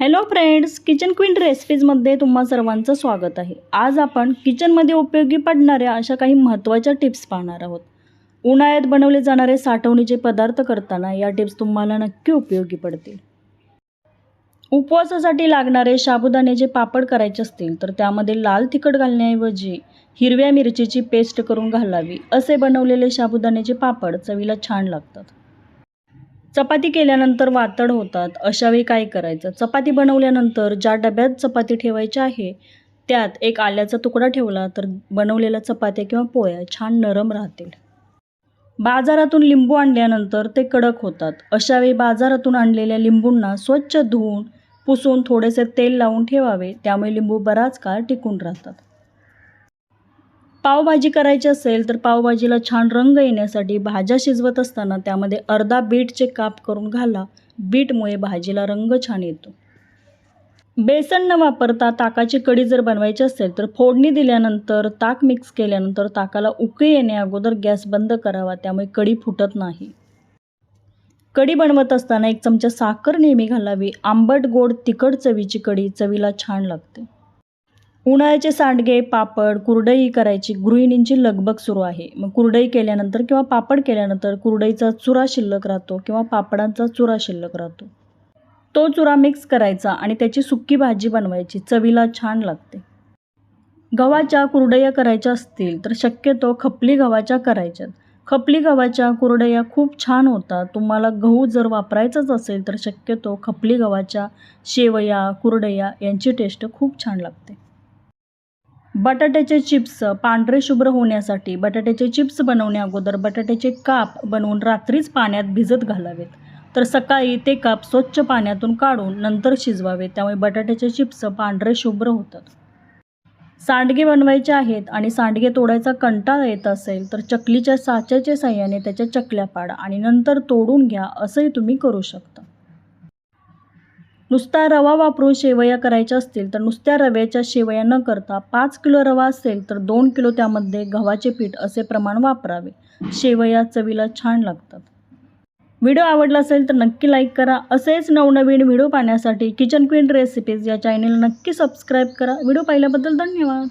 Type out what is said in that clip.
Hello friends kitchen queen रेसिपीजमध्ये तुम्हा सर्वांचं स्वागत आहे. आज आपण किचनमध्ये उपयोगी पडणाऱ्या अशा काही महत्त्वाच्या टिप्स पाहणार आहोत. उन्हाळ्यात बनवले जाणारे साठवणीचे पदार्थ करताना या टिप्स तुम्हाला नक्की उपयोगी पडतील. उपवासासाठी लागणारे साबुदाण्याचे पापड करायचे असतील तर त्यामध्ये लाल तिखट घालण्याऐवजी हिरव्या मिरचीची पेस्ट करून घालावी. असे बनवलेले साबुदाण्याचे पापड चवीला छान लागतात. चपाती केल्यानंतर वातड होतात. अशावेळी काय करायचं? चपाती बनवल्यानंतर ज्या डब्यात चपाती ठेवायची आहे त्यात एक आल्याचा तुकडा ठेवला तर बनवलेल्या चपात्या किंवा पोळ्या छान नरम राहतील. बाजारातून लिंबू आणल्यानंतर ते कडक होतात. अशावेळी बाजारातून आणलेल्या लिंबूंना स्वच्छ धुवून पुसून थोडेसे तेल लावून ठेवावे. त्यामुळे लिंबू बराच काळ टिकून राहतात. पावभाजी करायची असेल तर पावभाजीला छान रंग येण्यासाठी भाज्या शिजवत असताना त्यामध्ये अर्धा बीटचे काप करून घाला. बीटमुळे भाजीला रंग छान येतो. बेसन न वापरता ताकाची कढी जर बनवायची असेल तर फोडणी दिल्यानंतर ताक मिक्स केल्यानंतर ताकाला उकळी येण्या अगोदर गॅस बंद करावा त्यामुळे कढी फुटत नाही. कढी बनवत असताना एक चमचा साखर नेहमी घालावी. आंबट गोड तिखट चवीची कढी चवीला छान लागते. उन्हाळ्याचे सांडगे पापड कुरडई करायची. गृहिणींची लगबग सुरू आहे. मग कुरडई केल्यानंतर किंवा पापड केल्यानंतर कुरडईचा चुरा शिल्लक राहतो किंवा पापडांचा चुरा शिल्लक राहतो. तो चुरा मिक्स करायचा आणि त्याची सुक्की भाजी बनवायची. चवीला छान लागते. गव्हाच्या कुरडया करायच्या असतील तर शक्यतो खपली गव्हाच्या करायच्यात खपली गव्हाच्या कुरडया खूप छान होतात. तुम्हाला गहू जर वापरायचाच असेल तर शक्यतो खपली गव्हाच्या शेवया कुरडया यांची टेस्ट खूप छान लागते. बटाट्याचे चिप्स पांढरे शुभ्र होण्यासाठी बटाट्याचे चिप्स बनवण्या अगोदर बटाट्याचे काप बनवून रात्रीच पाण्यात भिजत घालावेत. तर सकाळी ते काप स्वच्छ पाण्यातून काढून नंतर शिजवावे त्यामुळे बटाट्याचे चिप्स पांढरे शुभ्र होतात. सांडगे बनवायचे आहेत आणि सांडगे तोडायचा कंटाळा येत असेल तर चकलीच्या साच्याच्या साह्याने त्याच्या चकल्या पाडा आणि नंतर तोडून घ्या असंही तुम्ही करू शकता. नुसता रवा वापरून शेवया करायच्या असतील तर नुसत्या रव्याच्या शेवया न करता पाच किलो रवा असेल तर दोन किलो त्यामध्ये गव्हाचे पीठ असे प्रमाण वापरावे. शेवया चवीला छान लागतात. व्हिडिओ आवडला असेल तर नक्की लाईक करा. असेच नवनवीन व्हिडिओ पाहण्यासाठी किचन क्वीन रेसिपीज या चॅनेल नक्की सबस्क्राईब करा. व्हिडिओ पाहिल्याबद्दल धन्यवाद.